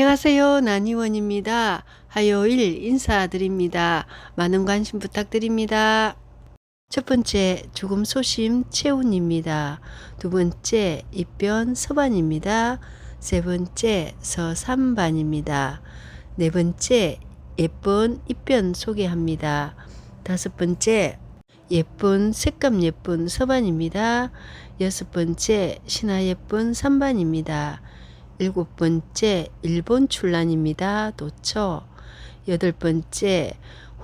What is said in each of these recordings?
안녕하세요. 난이원입니다. 화요일 인사드립니다. 많은 관심 부탁드립니다. 첫 번째, 죽음 소심 채운입니다. 두 번째, 입변 서반입니다. 세 번째, 서삼반입니다. 네 번째, 예쁜 입변 소개합니다. 다섯 번째, 예쁜 색감 예쁜 서반입니다. 여섯 번째, 신화 예쁜 삼반입니다. 일곱 번째 일본 출란입니다. 도처 여덟 번째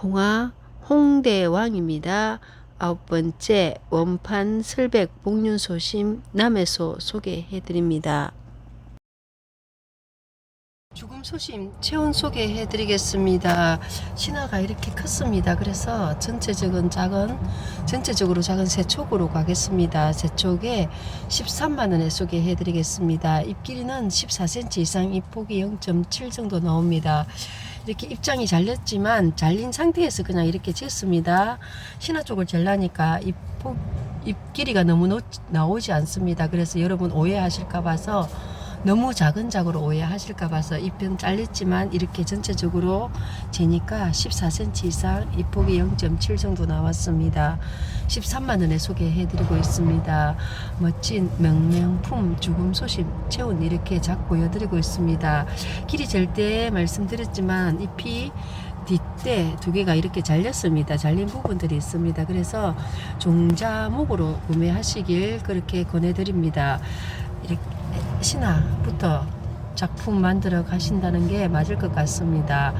홍화 홍대왕입니다. 아홉 번째 원판 설백 복륜소심 남해소 소개해 드립니다. 죽음 소심 체온 소개해 드리겠습니다. 신화가 이렇게 컸습니다. 그래서 전체적인 작은 전체적으로 작은 세 촉으로 가겠습니다. 세 촉에 13만 원에 소개해 드리겠습니다. 입 길이는 14cm 이상 입 폭이 0.7 정도 나옵니다. 이렇게 입장이 잘렸지만 잘린 상태에서 그냥 이렇게 쟀습니다. 신화 쪽을 잘라니까 입, 폭, 입 길이가 너무 노, 나오지 않습니다. 그래서 여러분 오해하실까 봐서 너무 작은 작으로 오해하실까 봐서 입편 잘렸지만 이렇게 전체적으로 재니까 14cm 이상 입폭이 0.7 정도 나왔습니다. 13만 원에 소개해 드리고 있습니다. 멋진 명명품 죽음 소심 체온 이렇게 작 보여드리고 있습니다. 길이 잴 때 말씀드렸지만 잎이 뒷대 두 개가 이렇게 잘렸습니다. 잘린 부분들이 있습니다. 그래서 종자목으로 구매하시길 그렇게 권해드립니다. 이렇게 신화부터 작품 만들어 가신다는 게 맞을 것 같습니다.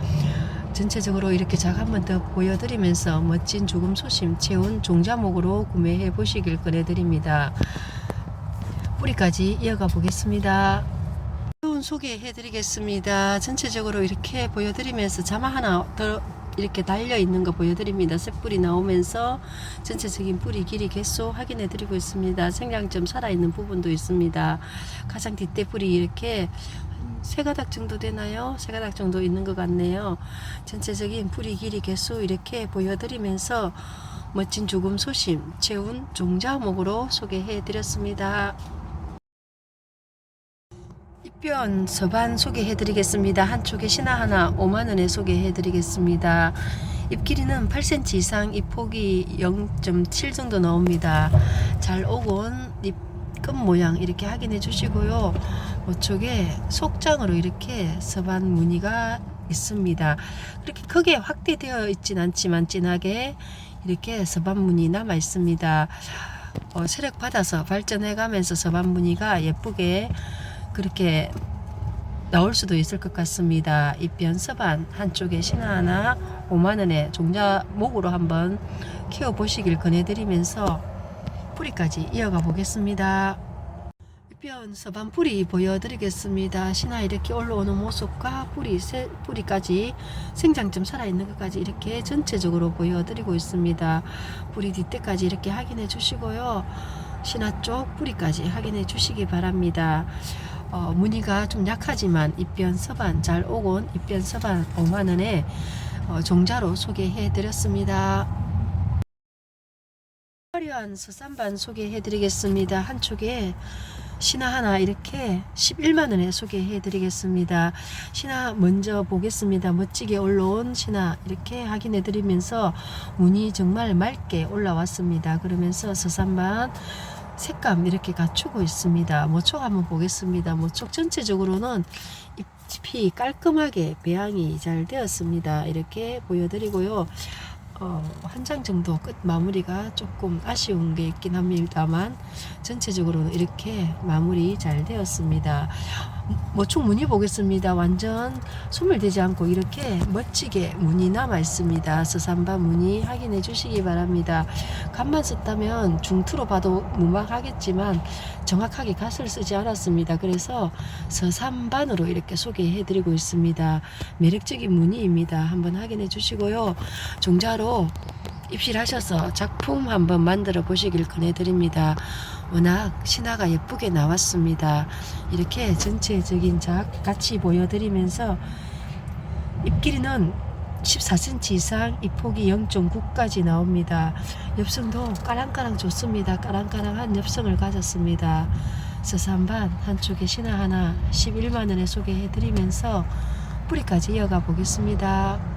전체적으로 이렇게 작 한 번 더 보여드리면서 멋진 조금 소심 채운 종자목으로 구매해 보시길 권해드립니다. 뿌리까지 이어가 보겠습니다. 소개해 드리겠습니다. 전체적으로 이렇게 보여드리면서 자마 하나 더 이렇게 달려 있는 거 보여드립니다. 새뿌리 나오면서 전체적인 뿌리 길이 개수 확인해 드리고 있습니다. 생장점 살아있는 부분도 있습니다. 가장 뒷대 뿌리 이렇게 세 가닥 정도 되나요? 세 가닥 정도 있는 것 같네요. 전체적인 뿌리 길이 개수 이렇게 보여드리면서 멋진 조금 소심 채운 종자목으로 소개해 드렸습니다. 입변 서반 소개해 드리겠습니다. 한쪽에 신화 하나 5만 원에 소개해 드리겠습니다. 입 길이는 8cm 이상, 입 폭이 0.7 정도 나옵니다. 잘 오곤 입끝 모양 이렇게 확인해 주시고요. 이쪽에 속장으로 이렇게 서반 무늬가 있습니다. 그렇게 크게 확대되어 있진 않지만 진하게 이렇게 서반 무늬 남아 있습니다. 어, 세력 받아서 발전해 가면서 서반 무늬가 예쁘게 그렇게 나올 수도 있을 것 같습니다. 입변 서반 한쪽에 신화 하나 5만 원에 종자 목으로 한번 키워 보시길 권해드리면서 뿌리까지 이어가 보겠습니다. 입변 서반 뿌리 보여드리겠습니다. 신화 이렇게 올라오는 모습과 뿌리 세, 뿌리까지 생장점 살아있는 것까지 이렇게 전체적으로 보여드리고 있습니다. 뿌리 뒷대까지 이렇게 확인해 주시고요. 신화 쪽 뿌리까지 확인해 주시기 바랍니다. 어, 무늬가 좀 약하지만 입변 서반 잘 오곤 입변 서반 5만원에 어, 종자로 소개해 드렸습니다. 화려한 서산반 소개해 드리겠습니다. 한쪽에 신화 하나 이렇게 11만원에 소개해 드리겠습니다. 신화 먼저 보겠습니다. 멋지게 올라온 신화 이렇게 확인해 드리면서 무늬 정말 맑게 올라왔습니다. 그러면서 서산반 색감 이렇게 갖추고 있습니다. 모촉 한번 보겠습니다. 모촉 전체적으로는 잎이 깔끔하게 배양이 잘 되었습니다. 이렇게 보여드리고요. 어, 한 장 정도 끝 마무리가 조금 아쉬운 게 있긴 합니다만 전체적으로는 이렇게 마무리 잘 되었습니다. 모촉 무늬 보겠습니다. 완전 소멸되지 않고 이렇게 멋지게 무늬 남아 있습니다. 서산바 무늬 확인해 주시기 바랍니다. 간만 썼다면 중투로 봐도 무방하겠지만 정확하게 갓을 쓰지 않았습니다. 그래서 서산반으로 이렇게 소개해 드리고 있습니다. 매력적인 무늬입니다. 한번 확인해 주시고요. 종자로 입실하셔서 작품 한번 만들어 보시길 권해드립니다. 워낙 신화가 예쁘게 나왔습니다. 이렇게 전체적인 작 같이 보여드리면서 입 길이는 14cm 이상 이 폭이 0.9까지 나옵니다. 엽성도 까랑까랑 좋습니다. 까랑까랑한 엽성을 가졌습니다. 서산반 한쪽에 신화 하나 11만원에 소개해드리면서 뿌리까지 이어가 보겠습니다.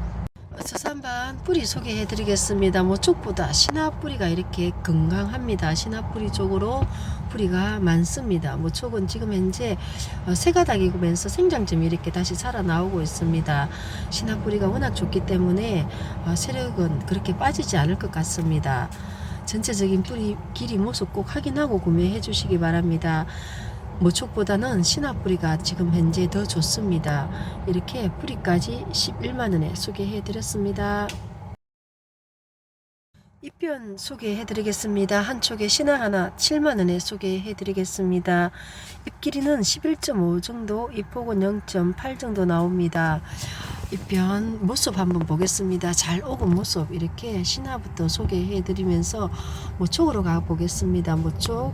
서산반 뿌리 소개해 드리겠습니다. 모쪽보다 신화 뿌리가 이렇게 건강합니다. 신화 뿌리 쪽으로 뿌리가 많습니다. 모쪽은 지금 현재 어, 새 가닥이면서 생장점이 이렇게 다시 살아나오고 있습니다. 신화 뿌리가 워낙 좋기 때문에 어, 세력은 그렇게 빠지지 않을 것 같습니다. 전체적인 뿌리 길이 모습 꼭 확인하고 구매해 주시기 바랍니다. 모촉보다는 신화 뿌리가 지금 현재 더 좋습니다. 이렇게 뿌리까지 11만원에 소개해 드렸습니다. 입변 소개해 드리겠습니다. 한쪽에 신화 하나 7만원에 소개해 드리겠습니다. 잎 길이는 11.5 정도, 잎폭은 0.8 정도 나옵니다. 입변 모습 한번 보겠습니다. 잘 오은 모습 이렇게 신화부터 소개해 드리면서 모촉으로 가 보겠습니다. 모촉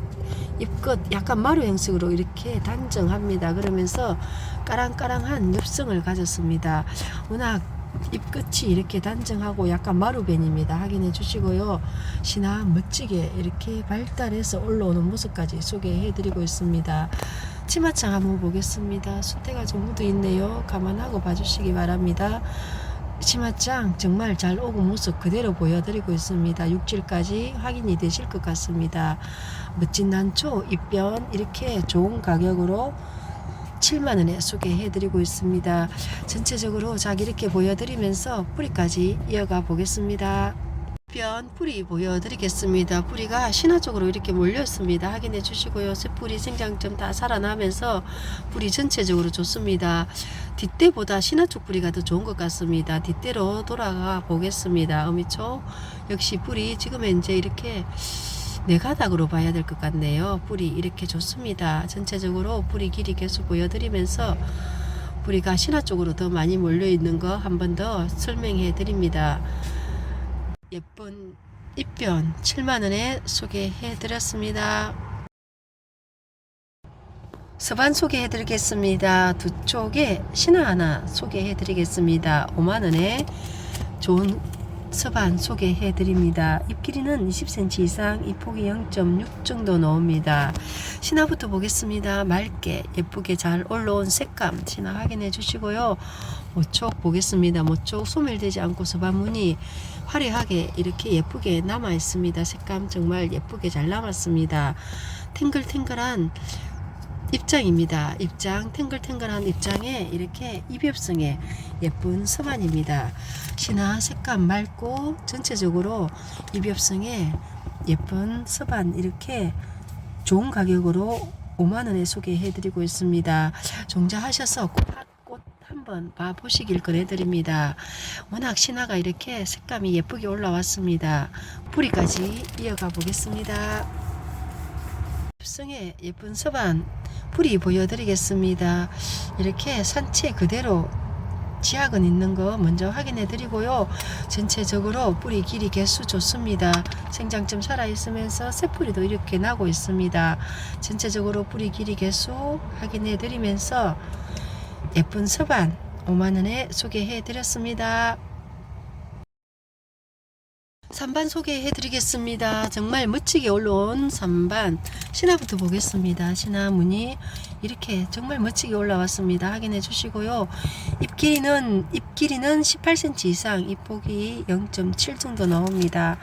잎끝 약간 마루 형식으로 이렇게 단정합니다. 그러면서 까랑까랑한 엽성을 가졌습니다. 워낙 잎끝이 이렇게 단정하고 약간 마루벤입니다. 확인해 주시고요. 신화 멋지게 이렇게 발달해서 올라오는 모습까지 소개해 드리고 있습니다. 치마창 한번 보겠습니다. 좀 묻어 있네요. 감안하고 봐주시기 바랍니다. 치마장 정말 잘 오고 모습 그대로 보여드리고 있습니다. 육질까지 확인이 되실 것 같습니다. 멋진 난초, 입변 이렇게 좋은 가격으로 7만원에 소개해드리고 있습니다. 전체적으로 자 이렇게 보여드리면서 뿌리까지 이어가 보겠습니다. 변 뿌리 보여드리겠습니다. 뿌리가 신화 쪽으로 이렇게 몰려 있습니다. 확인해 주시고요. 새뿌리 생장점 다 살아나면서 뿌리 전체적으로 좋습니다. 뒷대보다 신화 쪽 뿌리가 더 좋은 것 같습니다. 뒷대로 돌아가 보겠습니다. 어미초 역시 뿌리 지금 현재 이렇게 네 가닥으로 봐야 될 것 같네요. 뿌리 이렇게 좋습니다. 전체적으로 뿌리 길이 계속 보여드리면서 뿌리가 신화 쪽으로 더 많이 몰려 있는 거 한 번 더 설명해 드립니다. 예쁜 입변 7만원에 소개해 드렸습니다. 서반 소개해 드리겠습니다. 두 쪽에 신화 하나 소개해 드리겠습니다. 5만원에 좋은 서반 소개해 드립니다. 잎 길이는 20cm 이상, 잎 폭이 0.6 정도 나옵니다. 신화부터 보겠습니다. 맑게 예쁘게 잘 올라온 색감 신화 확인해 주시고요. 모촉 보겠습니다. 모촉 소멸되지 않고 서반 무늬 화려하게 이렇게 예쁘게 남아 있습니다. 색감 정말 예쁘게 잘 남았습니다. 탱글탱글한 입장입니다. 입장 탱글탱글한 입장에 이렇게 입엽성의 예쁜 서반입니다. 신화 색감 맑고 전체적으로 입엽성의 예쁜 서반 이렇게 좋은 가격으로 5만원에 소개해드리고 있습니다. 종자하셔서 꽃 한번 봐보시길 권해드립니다. 워낙 신화가 이렇게 색감이 예쁘게 올라왔습니다. 뿌리까지 이어가 보겠습니다. 엽성의 예쁜 서반 뿌리 보여드리겠습니다. 이렇게 산채 그대로 지약은 있는 거 먼저 확인해 드리고요. 전체적으로 뿌리 길이 개수 좋습니다. 생장점 살아있으면서 새뿌리도 이렇게 나고 있습니다. 전체적으로 뿌리 길이 개수 확인해 드리면서 예쁜 서반 5만원에 소개해 드렸습니다. 3반 소개해 드리겠습니다. 정말 멋지게 올라온 3반 신화부터 보겠습니다. 신화 무늬 이렇게 정말 멋지게 올라왔습니다. 확인해 주시고요. 잎 길이는 잎 길이는 18cm 이상, 잎 폭이 0.7 정도 나옵니다.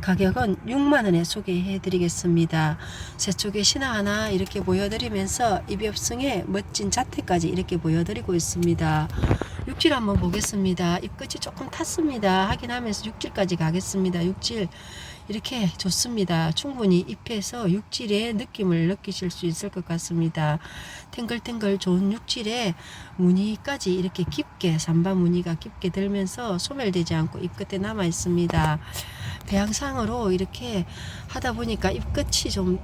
가격은 6만원에 소개해 드리겠습니다. 새 쪽에 신화 하나 이렇게 보여드리면서 입엽성의 멋진 자태까지 이렇게 보여드리고 있습니다. 육질 한번 보겠습니다. 잎끝이 조금 탔습니다. 확인하면서 육질까지 가겠습니다. 육질 이렇게 좋습니다. 충분히 잎에서 육질의 느낌을 느끼실 수 있을 것 같습니다. 탱글탱글 좋은 육질의 무늬까지 이렇게 깊게 삼반 무늬가 깊게 들면서 소멸되지 않고 잎 끝에 남아 있습니다. 배양상으로 이렇게 하다 보니까 잎 끝이 좀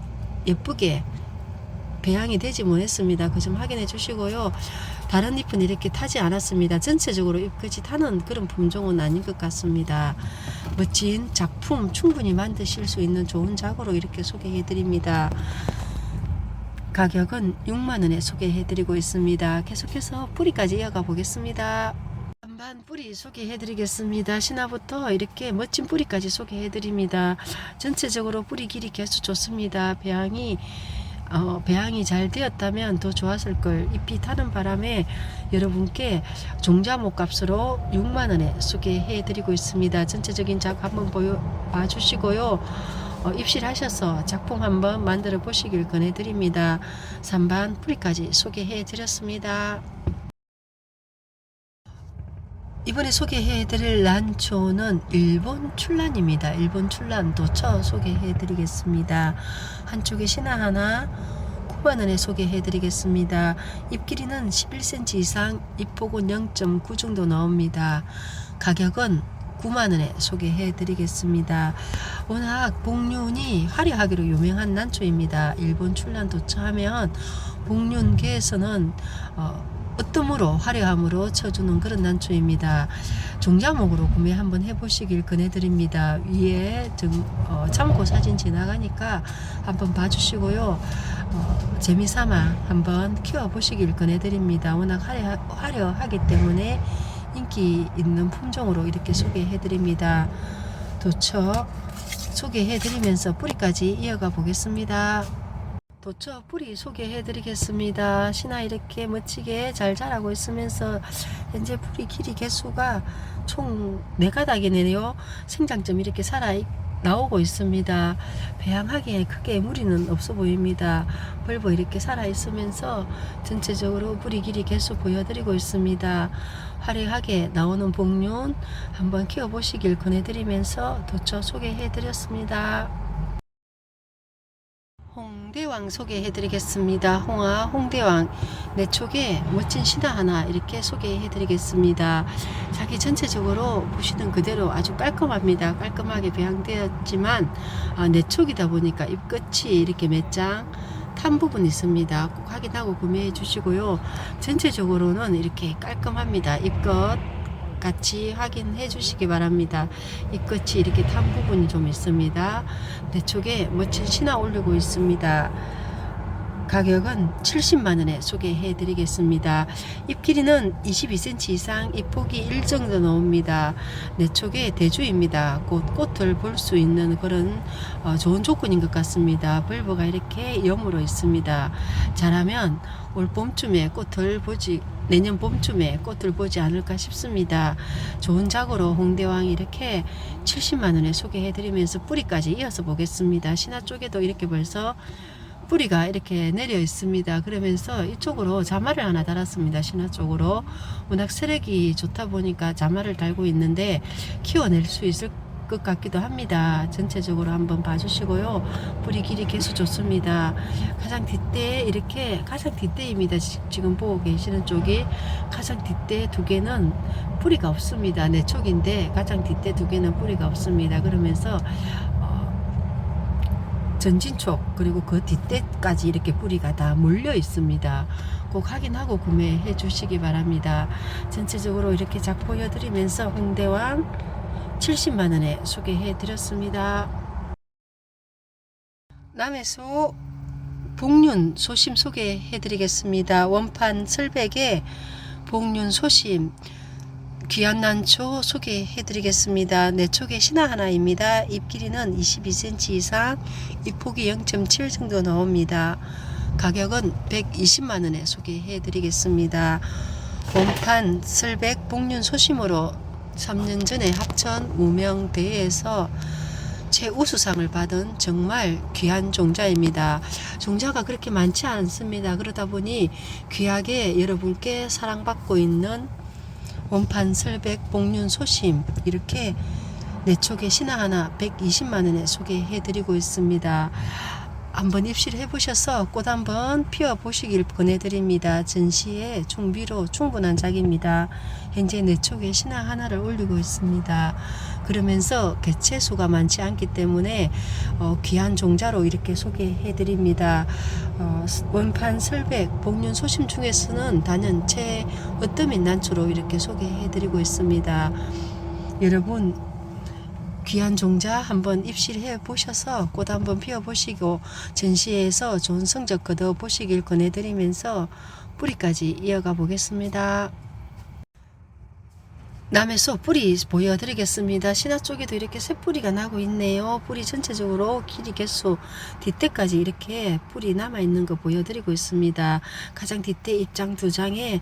예쁘게 배양이 되지 못했습니다. 그점 확인해 주시고요. 다른 잎은 이렇게 타지 않았습니다. 전체적으로 잎끝이 타는 그런 품종은 아닌 것 같습니다. 멋진 작품 충분히 만드실 수 있는 좋은 작으로 이렇게 소개해 드립니다. 가격은 6만원에 소개해 드리고 있습니다. 계속해서 뿌리까지 이어가 보겠습니다. 반반 뿌리 소개해 드리겠습니다. 신화부터 이렇게 멋진 뿌리까지 소개해 드립니다. 전체적으로 뿌리 길이 개수 좋습니다. 배양이 어, 배양이 잘 되었다면 더 좋았을 걸 잎이 타는 바람에 여러분께 종자목 값으로 6만 원에 소개해 드리고 있습니다. 전체적인 작업 한번 보여 봐 주시고요. 어, 입실하셔서 작품 한번 만들어 보시길 권해 드립니다. 3반 뿌리까지 소개해 드렸습니다. 이번에 소개해 드릴 란초는 일본 출란입니다. 일본 출란 도처 소개해 드리겠습니다. 한쪽에 신화 하나 9만원에 소개해 드리겠습니다. 잎 길이는 11cm 이상, 잎폭은 0.9 정도 나옵니다. 가격은 9만원에 소개해 드리겠습니다. 워낙 복륜이 화려하기로 유명한 난초입니다. 일본 출란 도처 하면 복륜계에서는 어, 으뜸으로 화려함으로 쳐주는 그런 난초입니다. 종자목으로 구매 한번 해보시길 권해드립니다. 위에 좀, 어, 참고 사진 지나가니까 한번 봐주시고요. 어, 재미삼아 한번 키워보시길 권해드립니다. 워낙 화려, 화려하기 때문에 인기 있는 품종으로 이렇게 소개해드립니다. 도처 소개해드리면서 뿌리까지 이어가 보겠습니다. 도처 뿌리 소개해 드리겠습니다. 신화 이렇게 멋지게 잘 자라고 있으면서 현재 뿌리 길이 개수가 총 4가닥이네요. 생장점 이렇게 살아 나오고 있습니다. 배양하기에 크게 무리는 없어 보입니다. 벌버 이렇게 살아 있으면서 전체적으로 뿌리 길이 개수 보여드리고 있습니다. 화려하게 나오는 복륜 한번 키워보시길 권해드리면서 도처 소개해 드렸습니다. 홍대왕 소개해드리겠습니다. 홍아 홍대왕 내 쪽에 멋진 신화 하나 이렇게 소개해드리겠습니다. 자기 전체적으로 보시는 그대로 아주 깔끔합니다. 깔끔하게 배양되었지만 아, 내 쪽이다 보니까 잎 끝이 이렇게 몇 장 탄 부분 있습니다. 꼭 확인하고 구매해 주시고요. 전체적으로는 이렇게 깔끔합니다. 잎끝 같이 확인해 주시기 바랍니다. 이 끝이 이렇게 탄 부분이 좀 있습니다. 내 쪽에 멋진 신화 올리고 있습니다. 가격은 70만원에 소개해 드리겠습니다. 잎 길이는 22cm 이상, 잎 폭이 1 정도 나옵니다. 내 쪽에 대주입니다. 곧 꽃을 볼 수 있는 그런 어, 좋은 조건인 것 같습니다. 벌브가 이렇게 염으로 있습니다. 자라면 올 봄쯤에 꽃을 보지 내년 봄쯤에 꽃을 보지 않을까 싶습니다. 좋은 작으로 홍대왕 이렇게 70만 원에 소개해 드리면서 뿌리까지 이어서 보겠습니다. 신화 쪽에도 이렇게 벌써 뿌리가 이렇게 내려 있습니다. 그러면서 이쪽으로 자마를 하나 달았습니다. 신화 쪽으로 워낙 세력이 좋다 보니까 자마를 달고 있는데 키워낼 수 있을 것 같기도 합니다. 전체적으로 한번 봐주시고요. 뿌리 길이 개수 좋습니다. 가장 뒷대 이렇게 가장 뒷대입니다. 지- 지금 보고 계시는 쪽이 가장 뒷대 두 개는 뿌리가 없습니다. 내 쪽인데 가장 뒷대 두 개는 뿌리가 없습니다. 그러면서 어, 전진촉 그리고 그 뒷대까지 이렇게 뿌리가 다 몰려 있습니다. 꼭 확인하고 구매해 주시기 바랍니다. 전체적으로 이렇게 작 보여드리면서 홍대왕 70만 원에 소개해 드렸습니다. 남해소 복륜 소심 소개해 드리겠습니다. 원판 설백에 복륜 소심 귀한 난초 소개해 드리겠습니다. 내 쪽에 신화 하나입니다. 잎 길이는 22cm 이상, 잎 폭이 0.7 정도 나옵니다. 가격은 120만 원에 소개해 드리겠습니다. 원판 설백 복륜 소심으로 3년 전에 합천 무명대회에서 최우수상을 받은 정말 귀한 종자입니다. 종자가 그렇게 많지 않습니다. 그러다 보니 귀하게 여러분께 사랑받고 있는 원판 설백 복륜 소심 이렇게 내 쪽에 신화 하나 120만 원에 소개해 드리고 있습니다. 한번 입실 해 보셔서 꽃 한번 피워 보시길 권해드립니다. 전시에 중비로 충분한 작입니다. 현재 내 쪽에 신화 하나를 올리고 있습니다. 그러면서 개체 수가 많지 않기 때문에 어, 귀한 종자로 이렇게 소개해 드립니다. 어, 원판 설백 복륜 소심 중에서는 단연 최 으뜸인 난초로 이렇게 소개해 드리고 있습니다. 여러분 귀한 종자 한번 입실해 보셔서 꽃 한번 피워 보시고 전시회에서 좋은 성적 거둬 보시길 권해드리면서 뿌리까지 이어가 보겠습니다. 남해소 뿌리 보여드리겠습니다. 신화 쪽에도 이렇게 새 뿌리가 나고 있네요. 뿌리 전체적으로 길이 개수 뒷대까지 이렇게 뿌리 남아 있는 거 보여드리고 있습니다. 가장 뒷대 입장 두 장에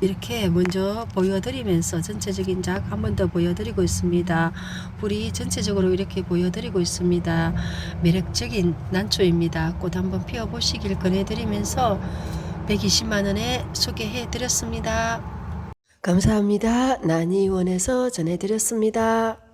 이렇게 먼저 보여드리면서 전체적인 작 한 번 더 보여드리고 있습니다. 뿌리 전체적으로 이렇게 보여드리고 있습니다. 매력적인 난초입니다. 꽃 한번 피워보시길 권해드리면서 120만원에 소개해드렸습니다. 감사합니다. 난이원에서 전해드렸습니다.